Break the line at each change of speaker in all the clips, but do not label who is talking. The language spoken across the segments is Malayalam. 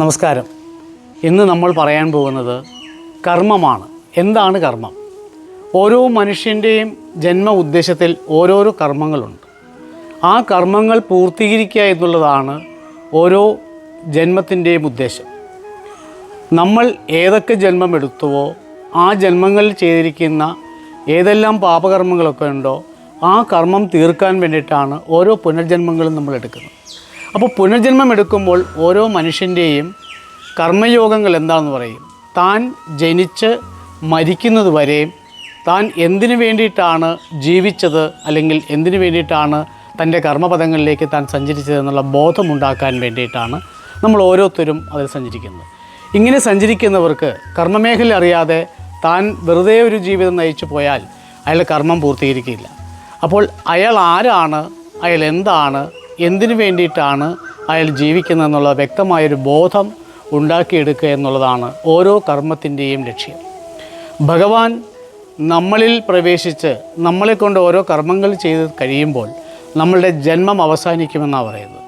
നമസ്കാരം. ഇന്ന് നമ്മൾ പറയാൻ പോകുന്നത് കർമ്മമാണ്. എന്താണ് കർമ്മം? ഓരോ മനുഷ്യന്റെയും ജന്മ ഉദ്ദേശത്തിൽ ഓരോരോ കർമ്മങ്ങളുണ്ട്. ആ കർമ്മങ്ങൾ പൂർത്തീകരിക്കുക എന്നുള്ളതാണ് ഓരോ ജന്മത്തിന്റെയും ഉദ്ദേശം. നമ്മൾ ഏതൊക്കെ ജന്മം എടുത്തുവോ ആ ജന്മങ്ങളിൽ ചെയ്തിരിക്കുന്ന ഏതെല്ലാം പാപകർമ്മങ്ങളൊക്കെ ഉണ്ടോ ആ കർമ്മം തീർക്കാൻ വേണ്ടിയിട്ടാണ് ഓരോ പുനർജന്മങ്ങളും നമ്മൾ എടുക്കുന്നത്. അപ്പോൾ പുനർജന്മം എടുക്കുമ്പോൾ ഓരോ മനുഷ്യന്റെയും കർമ്മയോഗങ്ങൾ എന്താണെന്ന് പറയും. താൻ ജനിച്ച് മരിക്കുന്നത് വരെയും താൻ എന്തിനു വേണ്ടിയിട്ടാണ് ജീവിച്ചത് അല്ലെങ്കിൽ എന്തിനു വേണ്ടിയിട്ടാണ് തന്റെ കർമ്മപദങ്ങളിലേക്ക് താൻ സഞ്ചരിച്ചതെന്നുള്ള ബോധമുണ്ടാക്കാൻ വേണ്ടിയിട്ടാണ് നമ്മൾ ഓരോരുത്തരും അതിൽ സഞ്ചരിക്കുന്നത്. ഇങ്ങനെ സഞ്ചരിക്കുന്നവർക്ക് കർമ്മമേഖല അറിയാതെ താൻ വെറുതെ ഒരു ജീവിതം നയിച്ചു പോയാൽ അയാൾ കർമ്മം പൂർത്തീകരിക്കില്ല. അപ്പോൾ അയാൾ ആരാണ്? അയാൾ എന്താണ്? എന്തിനു വേണ്ടിയിട്ടാണ് അയാൾ ജീവിക്കുന്നതെന്നുള്ള വ്യക്തമായൊരു ബോധം ഉണ്ടാക്കിയെടുക്കുക എന്നുള്ളതാണ് ഓരോ കർമ്മത്തിന്റെയും ലക്ഷ്യം. ഭഗവാൻ നമ്മളിൽ പ്രവേശിച്ച് നമ്മളെ കൊണ്ട് ഓരോ കർമ്മങ്ങൾ ചെയ്ത് കഴിയുമ്പോൾ നമ്മളുടെ ജന്മം അവസാനിക്കുമെന്നാണ് പറയുന്നത്.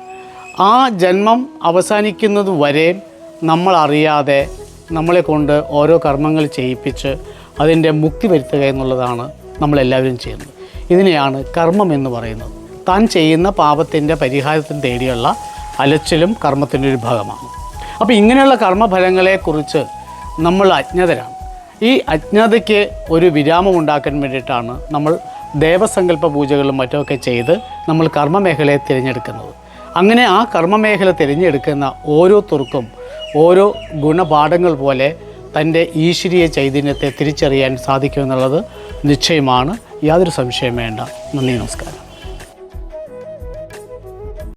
ആ ജന്മം അവസാനിക്കുന്നത് വരെ നമ്മൾ അറിയാതെ നമ്മളെ കൊണ്ട് ഓരോ കർമ്മങ്ങൾ ചെയ്യിപ്പിച്ച് അതിന്റെ മുക്തി വരുത്തുക എന്നുള്ളതാണ് നമ്മളെല്ലാവരും ചെയ്യുന്നത്. ഇതിനെയാണ് കർമ്മം എന്ന് പറയുന്നത്. താൻ ചെയ്യുന്ന പാപത്തിന്റെ പരിഹാരത്തിന് തേടിയുള്ള അലച്ചിലും കർമ്മത്തിന്റെ ഒരു ഭാഗമാണ്. അപ്പോൾ ഇങ്ങനെയുള്ള കർമ്മഫലങ്ങളെക്കുറിച്ച് നമ്മൾ അജ്ഞതരാണ്. ഈ അജ്ഞതയ്ക്ക് ഒരു വിരാമം ഉണ്ടാക്കാൻ വേണ്ടിയിട്ടാണ് നമ്മൾ ദേവസങ്കല്പ പൂജകളും മറ്റുമൊക്കെ ചെയ്ത് നമ്മൾ കർമ്മമേഖലയെ തിരഞ്ഞെടുക്കുന്നത്. അങ്ങനെ ആ കർമ്മമേഖല തിരഞ്ഞെടുക്കുന്ന ഓരോരുത്തർക്കും ഓരോ ഗുണപാഠങ്ങൾ പോലെ തന്റെ ഈശ്വരീയ ചൈതന്യത്തെ തിരിച്ചറിയാൻ സാധിക്കുമെന്നുള്ളത് നിശ്ചയമാണ്. യാതൊരു സംശയം വേണ്ട. നന്ദി നമസ്കാരം.